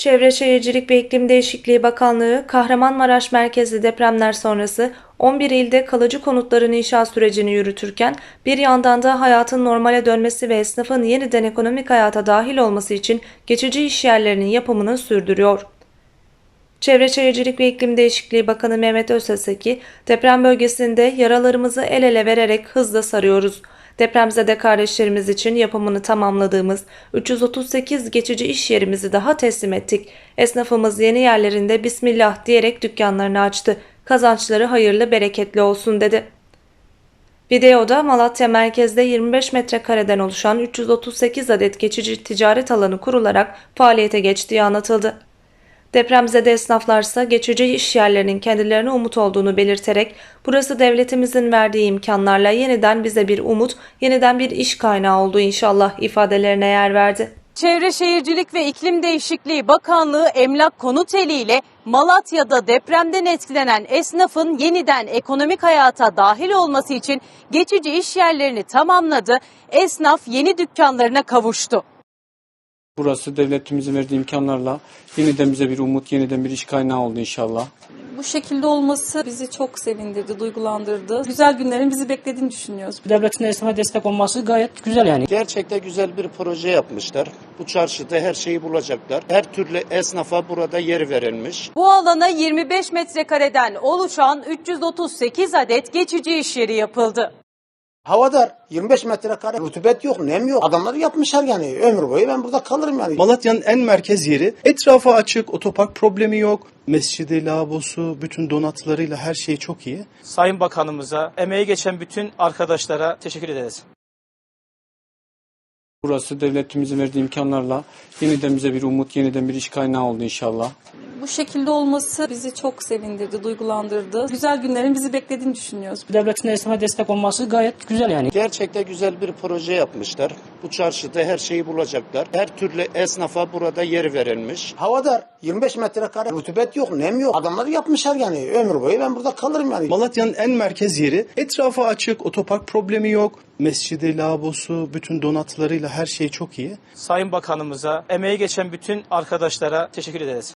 Çevre Şehircilik ve İklim Değişikliği Bakanlığı, Kahramanmaraş merkezli depremler sonrası 11 ilde kalıcı konutların inşa sürecini yürütürken bir yandan da hayatın normale dönmesi ve esnafın yeniden ekonomik hayata dahil olması için geçici iş yerlerinin yapımını sürdürüyor. Çevre Şehircilik ve İklim Değişikliği Bakanı Mehmet Özseseki, deprem bölgesinde yaralarımızı el ele vererek hızla sarıyoruz. Depremzede kardeşlerimiz için yapımını tamamladığımız 338 geçici iş yerimizi daha teslim ettik. Esnafımız yeni yerlerinde Bismillah diyerek dükkanlarını açtı. Kazançları hayırlı bereketli olsun dedi. Videoda Malatya merkezde 25 metrekareden oluşan 338 adet geçici ticaret alanı kurularak faaliyete geçtiği anlatıldı. Depremzede esnaflarsa geçici iş yerlerinin kendilerine umut olduğunu belirterek burası devletimizin verdiği imkanlarla yeniden bize bir umut, yeniden bir iş kaynağı oldu inşallah ifadelerine yer verdi. Çevre Şehircilik ve İklim Değişikliği Bakanlığı Emlak Konuteli ile Malatya'da depremden etkilenen esnafın yeniden ekonomik hayata dahil olması için geçici iş yerlerini tamamladı. Esnaf yeni dükkanlarına kavuştu. Burası devletimizin verdiği imkanlarla yeniden bize bir umut, yeniden bir iş kaynağı oldu inşallah. Bu şekilde olması bizi çok sevindirdi, duygulandırdı. Güzel günlerin bizi beklediğini düşünüyoruz. devletin esnafa destek olması gayet güzel yani. Gerçekten güzel bir proje yapmışlar. Bu çarşıda her şeyi bulacaklar. Her türlü esnafa burada yer verilmiş. Bu alana 25 metrekareden oluşan 338 adet geçici iş yeri yapıldı. Havadar 25 metrekare rutubet yok, nem yok. Adamlar yapmışlar yani ömür boyu ben burada kalırım yani. Malatya'nın en merkez yeri. Etrafı açık, otopark problemi yok. Mescidi, lavabosu, bütün donatılarıyla her şey çok iyi. Sayın Bakanımıza, emeği geçen bütün arkadaşlara teşekkür ederiz. Burası devletimizin verdiği imkanlarla yeniden bize bir umut, yeniden bir iş kaynağı oldu inşallah. Bu şekilde olması bizi çok sevindirdi, duygulandırdı. Güzel günlerin bizi beklediğini düşünüyoruz. Devletin esnafa destek olması gayet güzel yani. Gerçekten güzel bir proje yapmışlar. Bu çarşıda her şeyi bulacaklar. Her türlü esnafa burada yer verilmiş. Havadar 25 metrekare rutubet yok, nem yok. Adamlar yapmışlar yani ömür boyu ben burada kalırım yani. Malatya'nın en merkez yeri. Etrafı açık, otopark problemi yok. Mescidi, lavabosu, bütün donatılarıyla her şey çok iyi. Sayın Bakanımıza, emeği geçen bütün arkadaşlara teşekkür ederiz.